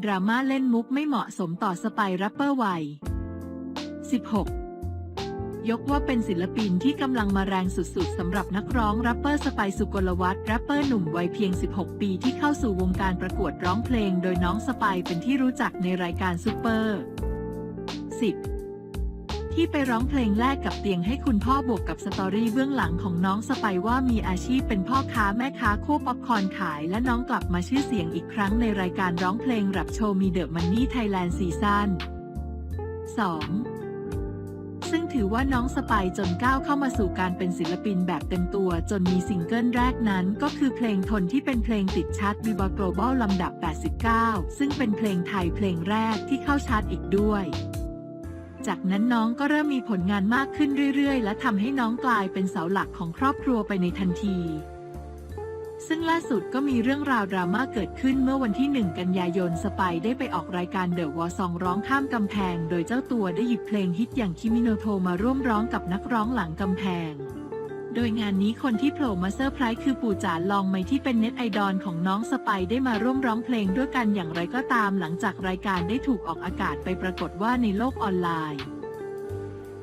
ดราม่าเล่นมุกไม่เหมาะสมต่อสไปแรปเปอร์วัย 16 ยกว่าเป็นศิลปินที่กำลังมาแรงสุดๆสำหรับนักร้องแรปเปอร์สไปสุกลวัฒน์แรปเปอร์หนุ่มวัยเพียง 16 ปีที่เข้าสู่วงการประกวดร้องเพลง โดยน้องสไปเป็นที่รู้จักในรายการซูเปอร์ 10 ที่ไปร้องเพลงแรกกับเตียงให้คุณพ่อบวกกับสตอรี่เบื้องหลังของน้องสไปว่ามีอาชีพเป็นพ่อค้าแม่ค้าโคป๊อปคอนขาย และน้องกลับมาชื่อเสียงอีกครั้งในรายการร้องเพลงรับโชว์มีเดอะมันนี่ไทยแลนด์ซีซั่น2ซึ่งถือว่าน้องสไปจนก้าวเข้ามาสู่การเป็นศิลปินแบบเต็มตัว จนมีซิงเกิลแรกนั้นก็คือเพลงทนที่เป็นเพลงติดชาร์ตวิบ g โกลบอลลำดับ 89 ซึ่งเป็นเพลงไทยเพลงแรกที่เข้าชาร์ตอีกด้วย จากนั้นน้องก็เริ่มมีผลงานมากขึ้นเรื่อยๆ และทำให้น้องกลายเป็นเสาหลักของครอบครัวไปในทันที ซึ่งล่าสุดก็มีเรื่องราวดราม่าเกิดขึ้นเมื่อวันที่ 1 กันยายนสไปได้ไปออกรายการเดอะวอซองร้องข้ามกำแพง โดยเจ้าตัวได้หยิบเพลงฮิตอย่างคิมิโนโทมาร่วมร้องกับนักร้องหลังกำแพง โดยงานนี้คนที่โผล่มาเซอร์ไพรส์คือปู่จ๋าลองไหมที่เป็นเน็ตไอดอลของน้องสไปได้มาร่วมร้องเพลงด้วยกันอย่างไรก็ตามหลังจากรายการได้ถูกออกอากาศไปปรากฏว่าในโลกออนไลน์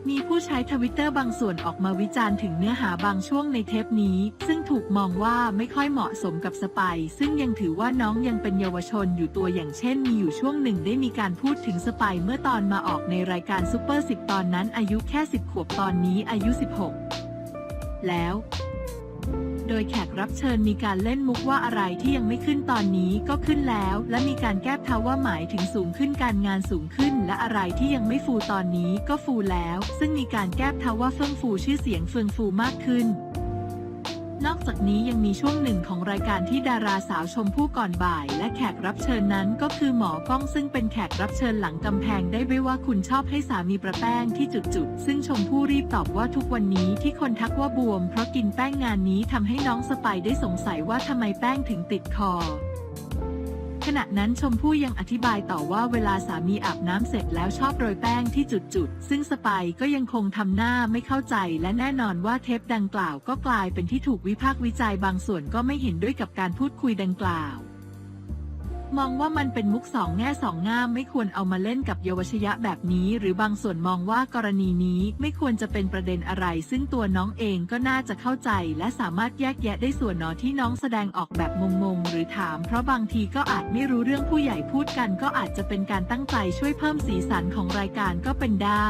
มีผู้ใช้ทวิตเตอร์บางส่วนออกมาวิจารณ์ถึงเนื้อหาบางช่วงในเทปนี้ ซึ่งถูกมองว่าไม่ค่อยเหมาะสมกับสไป ซึ่งยังถือว่าน้องยังเป็นเยาวชนอยู่ตัวอย่างเช่น มีอยู่ช่วงหนึ่งได้มีการพูดถึงสไปเมื่อตอนมาออกในรายการซูเปอร์10ตอนนั้นอายุแค่ 10 ขวบตอนนี้อายุ 16 แล้ว โดยแขกรับเชิญมีการเล่นมุกว่าอะไรที่ยังไม่ขึ้นตอนนี้ก็ขึ้นแล้ว และมีการแก้ทาว่าหมายถึงสูงขึ้นการงานสูงขึ้น และอะไรที่ยังไม่ฟูตอนนี้ก็ฟูแล้ว ซึ่งมีการแก้ทาว่าเฟื่องฟูชื่อเสียงเฟื่องฟูมากขึ้น นอกจากนี้ยังมีช่วงหนึ่งของรายการที่ดาราสาวชมพู่ก่อนบ่าย และแขกรับเชิญนั้นก็คือหมอก้องซึ่งเป็นแขกรับเชิญหลังกำแพงได้ไว้ว่าคุณชอบให้สามีประแป้งที่จุดๆ ซึ่งชมพู่รีบตอบว่าทุกวันนี้ที่คนทักว่าบวม เพราะกินแป้งงานนี้ทำให้น้องสไปได้สงสัยว่าทำไมแป้งถึงติดคอ ขณะนั้นชมพู่ยังอธิบายต่อว่าเวลาสามีอาบน้ำเสร็จแล้วชอบโรยแป้งที่จุดๆ ซึ่งสไปก็ยังคงทำหน้าไม่เข้าใจ และแน่นอนว่าเทปดังกล่าวก็กลายเป็นที่ถูกวิพากษ์วิจัยบางส่วนก็ไม่เห็นด้วยกับการพูดคุยดังกล่าว มองว่ามันเป็นมุกสองแง่สองง่ามไม่ควรเอามาเล่นกับเยาวชยะแบบนี้ หรือบางส่วนมองว่ากรณีนี้ไม่ควรจะเป็นประเด็นอะไร ซึ่งตัวน้องเองก็น่าจะเข้าใจ และสามารถแยกแยะได้ส่วนนอที่น้องแสดงออกแบบงงๆ หรือถาม เพราะบางทีก็อาจไม่รู้เรื่องผู้ใหญ่พูดกัน ก็อาจจะเป็นการตั้งใจช่วยเพิ่มสีสันของรายการก็เป็นได้